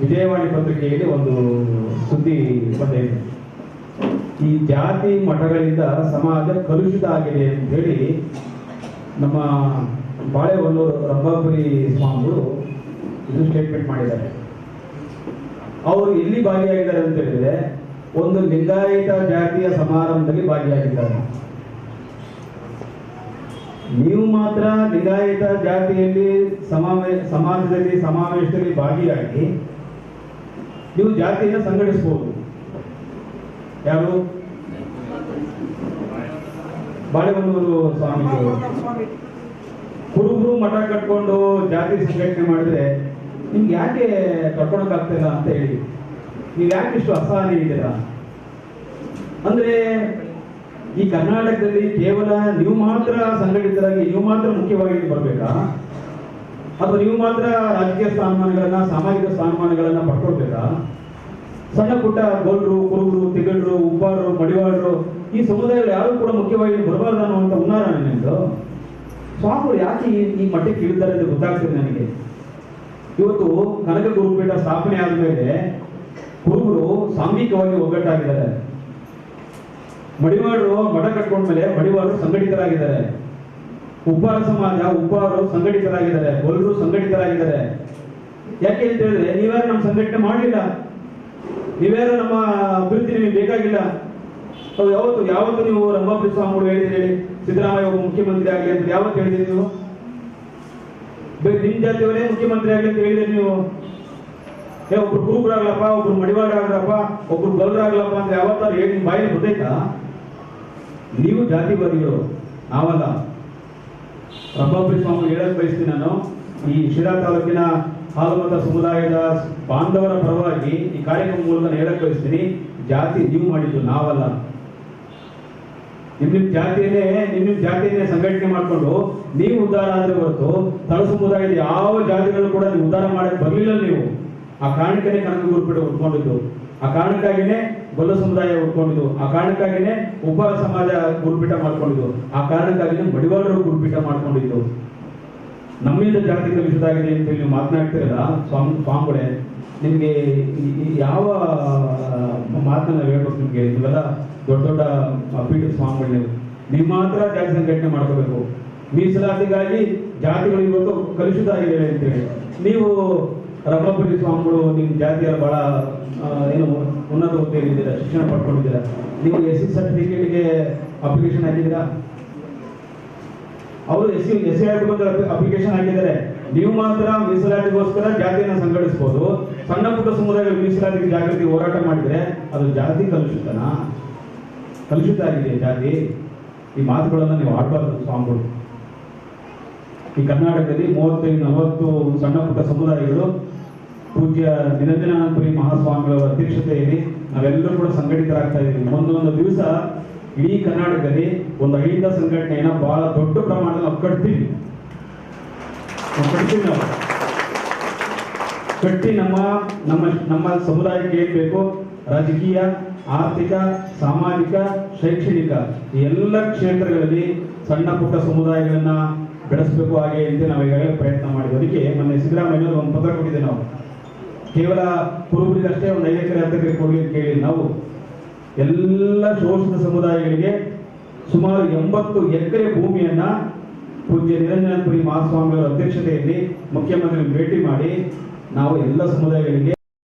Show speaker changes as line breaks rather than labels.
ವಿಜಯವಾಣಿ ಪತ್ರಿಕೆಯಲ್ಲಿ ಒಂದು ಸುದ್ದಿ ಬಂದಿದೆ ಈ ಜಾತಿ ಮಠಗಳಿಂದ ಸಮಾಜ ಕಲುಷಿತ ಆಗಿದೆ ಅಂತ ಹೇಳಿ ನಮ್ಮ ಬಾಳೆಹೊನ್ನೂರು ರಂಭಾಪುರಿ ಸ್ವಾಮಿಗಳು ಇದು ಸ್ಟೇಟ್ಮೆಂಟ್ ಮಾಡಿದ್ದಾರೆ. ಅವರು ಎಲ್ಲಿ ಭಾಗಿಯಾಗಿದ್ದಾರೆ ಅಂತ ಹೇಳಿದ್ರೆ, ಒಂದು ಲಿಂಗಾಯತ ಜಾತಿಯ ಸಮಾರಂಭದಲ್ಲಿ ಭಾಗಿಯಾಗಿದ್ದಾರೆ. ನೀವು ಮಾತ್ರ ಲಿಂಗಾಯತ ಜಾತಿಯಲ್ಲಿ ಸಮಾವೇಶ ಸಮಾಜದಲ್ಲಿ, ಸಮಾವೇಶದಲ್ಲಿ ಭಾಗಿಯಾಗಿ ನೀವು ಜಾತಿಯನ್ನ ಸಂಘಟಿಸಬಹುದು. ಯಾರು? ಬಾಳೆಹೊನ್ನೂರು ಸ್ವಾಮಿಗಳು ಕುರುಬರು ಮಠ ಕಟ್ಕೊಂಡು ಜಾತಿ ಸಂಘಟನೆ ಮಾಡಿದ್ರೆ ನಿಮ್ಗೆ ಯಾಕೆ ಕಟ್ಕೊಳಕ್ ಆಗ್ತಿಲ್ಲ ಅಂತ ಹೇಳಿ. ನೀವು ಯಾಕೆ ಇಷ್ಟು ಅಸಹನೆ ಇದ್ದೀರಾ? ಅಂದ್ರೆ ಈ ಕರ್ನಾಟಕದಲ್ಲಿ ಕೇವಲ ನೀವು ಮಾತ್ರ ಸಂಘಟಿತರಾಗಿ, ನೀವು ಮಾತ್ರ ಮುಖ್ಯವಾಗಿ ಬರಬೇಕಾ? ಅಥವಾ ನೀವು ಮಾತ್ರ ರಾಜಕೀಯ ಸ್ಥಾನಮಾನಗಳನ್ನ, ಸಾಮಾಜಿಕ ಸ್ಥಾನಮಾನಗಳನ್ನ ಪಡ್ಕೊಳ್ಬೇಕಾ ಸಣ್ಣ ಪುಟ್ಟ ಗೋಲ್ರು ಕುರುಬರು ತಿಗಳ್ರು ಉಪ್ಪಾರರು ಮಡಿವಾಳರು, ಈ ಸಮುದಾಯಗಳು ಯಾರು ಕೂಡ ಮುಖ್ಯವಾಗಿ ಬರಬಾರ್ದು ಅನ್ನುವಂಥ ಉನ್ನಾರ ನಿಮ್ದು? ಸ್ವಾಮಿಗಳು ಯಾಕೆ ಈ ಮಟ್ಟಕ್ಕೆ ಇಳಿದ್ದಾರೆ ಅಂತ ಗೊತ್ತಾಗ್ತದೆ ನನಗೆ. ಇವತ್ತು ಕನಕ ಗುರುಪೀಠ ಸ್ಥಾಪನೆ ಆದ ಮೇಲೆ ಕುರುಬರು ಸಾಂಘಿಕವಾಗಿ ಒಗ್ಗಟ್ಟಾಗಿದ್ದಾರೆ. ಮಡಿವಾಳರು ಮಠ ಕಟ್ಕೊಂಡ್ಮೇಲೆ ಮಡಿವಾಳರು ಸಂಘಟಿತರಾಗಿದ್ದಾರೆ. ಉಪ್ಪಾರ ಸಮಾಜ ಉಪ್ಪಾರು ಸಂಘಟಿತರಾಗಿದ್ದಾರೆ ಎಲ್ಲರೂ ಸಂಘಟಿತರಾಗಿದ್ದಾರೆ. ಯಾಕೆ ಅಂತ ಹೇಳಿದ್ರೆ, ನೀವ್ಯಾರು ನಮ್ಮ ಸಂಘಟನೆ ಮಾಡಲಿಲ್ಲ? ನೀವ್ಯಾರು ನಮ್ಮ ಅಭಿವೃದ್ಧಿ ನಿಮಗೆ ಬೇಕಾಗಿಲ್ಲ? ಅವು ಯಾವತ್ತು ಯಾವತ್ತು ನೀವು ರಂಭಾಪುರಿ ಸ್ವಾಮಿಗಳು ಹೇಳಿದ್ರಿ ಸಿದ್ದರಾಮಯ್ಯ ಒಬ್ಬ ಮುಖ್ಯಮಂತ್ರಿ ಆಗಲಿ ಅಂತ ಯಾವತ್ತು ಹೇಳಿದ್ರಿ ನೀವು? ಬೇ- ನಿಮ್ ಜಾತಿಯವರೇ ಮುಖ್ಯಮಂತ್ರಿ ಆಗಲಿ ಅಂತ ಹೇಳಿದ್ರಿ ನೀವು? ಏ, ಒಬ್ರು ಕುರುಬರಾಗ್ಲಪ್ಪ ಒಬ್ರು ಮಡಿವಾಳರಾಗ್ಲಪ್ಪ, ಒಬ್ರು ಗೊಲ್ಲರಾಗ್ಲಪ್ಪ ಅಂತ ಯಾವತ್ತಾರು ಹೇಳಿ ಬಾಯಲ್ಲಿ ಗೊತ್ತೈತಾ ನೀವು ಜಾತಿವಾದಿಗಳು, ನಾವಲ್ಲ. ರಂಭಾಪುರಿ ಸ್ವಾಮಿ ಹೇಳಕ್ ಬಯಸ್ತೀನಿ ನಾನು. ಈ ಶಿರಾ ತಾಲೂಕಿನ ಹಾಲುಮತ ಸಮುದಾಯದ ಬಾಂಧವರ ಪರವಾಗಿ ಈ ಕಾರ್ಯಕ್ರಮ ಮೂಲಕ ಹೇಳಕ್ ಬಯಸ್ತೀನಿ. ಜಾತಿ ನೀವು ಮಾಡಿದ್ದು ನಾವಲ್ಲ. ನಿಮ್ ನಿಮ್ ಜಾತಿಯನ್ನೇ ನಿಮ್ ನಿಮ್ ಜಾತಿಯನ್ನೇ ಸಂಘಟನೆ ಮಾಡ್ಕೊಂಡು ನೀವು ಉದ್ಧಾರ ಆದ್ರೆ ಹೊರತು ತಳ ಸಮುದಾಯದ ಯಾವ ಜಾತಿಗಳು ಕೂಡ ನೀವು ಉದ್ಧಾರ ಮಾಡಕ್ ಬರಲಿಲ್ಲ ನೀವು. ಆ ಕಾರಣಕ್ಕೇ ಕನಕ ಗುರುಪೀಠ ಉಟ್ಕೊಂಡಿದ್ದು ಆ ಕಾರಣಕ್ಕಾಗಿನೇ ಗೊಲ್ಲ ಸಮುದಾಯ ಉಟ್ಕೊಂಡಿದ್ದು ಆ ಕಾರಣಕ್ಕಾಗಿನೇ ಉಪ ಸಮಾಜ ಗುರುಪೀಠ ಮಾಡ್ಕೊಂಡಿದ್ದು. ಆ ಕಾರಣಕ್ಕಾಗಿನೇ ಮಡಿವಾಳರು ಗುರುಪೀಠ ಮಾಡ್ಕೊಂಡಿದ್ದು. ನಮ್ಮಿಂದ ಜಾತಿ ಕಲುಷಿತಾಗಿದೆ ಅಂತ ನೀವು ಮಾತನಾಡ್ತಿರಲ್ಲ, ಸ್ವಾಮಿ, ಸ್ವಾಮಿಗಳೇ, ನಿಮಗೆ ಯಾವ ಮಾತನ್ನ ಹೇಳ್ಬೇಕು ನಿಮಗೆ? ಇವೆಲ್ಲ ದೊಡ್ಡ ದೊಡ್ಡ ಪೀಠ ಸ್ವಾಮಿಗಳು. ನೀವು ನೀವು ಮಾತ್ರ ಜಾತಿ ಸಂಘಟನೆ ಮಾಡ್ಕೋಬೇಕು. ಮೀಸಲಾತಿಗಾಗಿ ಜಾತಿಗಳು ಇವತ್ತು ಕಲುಷಿತ ಆಗಿದೆ ಅಂತೇಳಿ ನೀವು ರಬ್ಬಪುರಿ ಸ್ವಾಮಿಗಳು ನಿಮ್ಮ ಜಾತಿಯ ಬಹಳ ಏನು ಉನ್ನತ ಹುದ್ದೆಯಲ್ಲಿದ್ದೀರಾ ಶಿಕ್ಷಣ ಪಡ್ಕೊಂಡಿದ್ದೀರಾ? ನೀವು ಎಸ್ ಸಿ ಸರ್ಟಿಫಿಕೇಟ್ಗೆ ಅಪ್ಲಿಕೇಶನ್ ಹಾಕಿದ್ದೀರಾ? ಅವರು S C S C application ಹಾಕಿದ್ದಾರೆ. ನೀವು ಮಾತ್ರ ಮೀಸಲಾತಿಗೋಸ್ಕರ ಜಾತಿಯನ್ನು ಸಂಘಟಿಸಬಹುದು ಸಣ್ಣ ಪುಟ್ಟ ಸಮುದಾಯಗಳ ಮೀಸಲಾತಿಗೆ ಜಾಗೃತಿ ಹೋರಾಟ ಮಾಡಿದರೆ ಅದು ಜಾತಿ ಕಲುಷಿತನಾ? ಕಲುಷಿತ ಆಗಿದೆ ಜಾತಿ. ಈ ಮಾತುಗಳನ್ನು ನೀವು ಆಡಬಾರ್ದು ಸ್ವಾಮಿಗಳು. ಈ ಕರ್ನಾಟಕದಲ್ಲಿ ಮೂವತ್ತೈದು ನಲವತ್ತು ಸಣ್ಣ ಪುಟ್ಟ ಸಮುದಾಯಗಳು ಪೂಜ್ಯ ನಿರಂಜನಾನಂದಪುರಿ ಮಹಾಸ್ವಾಮಿಗಳ ಅಧ್ಯಕ್ಷತೆಯಲ್ಲಿ ನಾವೆಲ್ಲರೂ ಕೂಡ ಸಂಘಟಿತರಾಗ್ತಾ ಇದ್ದೀವಿ. ಒಂದೊಂದು ದಿವಸ ಇಡೀ ಕರ್ನಾಟಕದಲ್ಲಿ ಒಂದು ಅಹಿಂದ ಸಂಘಟನೆಯನ್ನ ಬಹಳ ದೊಡ್ಡ ಪ್ರಮಾಣದಲ್ಲಿ ನಾವು ಕಟ್ತೀವಿ. ನಾವು ಕಟ್ಟಿ ನಮ್ಮ ನಮ್ಮ ನಮ್ಮ ಸಮುದಾಯಕ್ಕೆ ಏನ್ ಬೇಕು? ರಾಜಕೀಯ, ಆರ್ಥಿಕ, ಸಾಮಾಜಿಕ, ಶೈಕ್ಷಣಿಕ ಎಲ್ಲ ಕ್ಷೇತ್ರಗಳಲ್ಲಿ ಸಣ್ಣ ಪುಟ್ಟ ಸಮುದಾಯಗಳನ್ನ ಬೆಳೆಸಬೇಕು ಹಾಗೆ ಅಂತ ನಾವು ಈಗಾಗಲೇ ಪ್ರಯತ್ನ ಮಾಡಿದ್ವಿ. ಅದಕ್ಕೆ ನಮ್ಮ ಸಿದ್ದರಾಮಯ್ಯ ಒಂದು ಪತ್ರ ಕೊಟ್ಟಿದ್ದೆ ನಾವು. ಕೇವಲ ಕುರುಬರಿಗಷ್ಟೇ ಒಂದು ಐದು ಎಕರೆ ಹತ್ತು ಎಕರೆ ಕೊಡಲಿ ಅಂತ ಕೇಳಿ ನಾವು. ಎಲ್ಲ ಶೋಷಿತ ಸಮುದಾಯಗಳಿಗೆ ಸುಮಾರು ಎಂಬತ್ತು ಎಕರೆ ಭೂಮಿಯನ್ನ ಪೂಜ್ಯ ನಿರಂಜನಪುರಿ ಮಹಾಸ್ವಾಮಿಯವರ ಅಧ್ಯಕ್ಷತೆಯಲ್ಲಿ ಮುಖ್ಯಮಂತ್ರಿ ಭೇಟಿ ಮಾಡಿ, ನಾವು ಎಲ್ಲ ಸಮುದಾಯಗಳಿಗೆ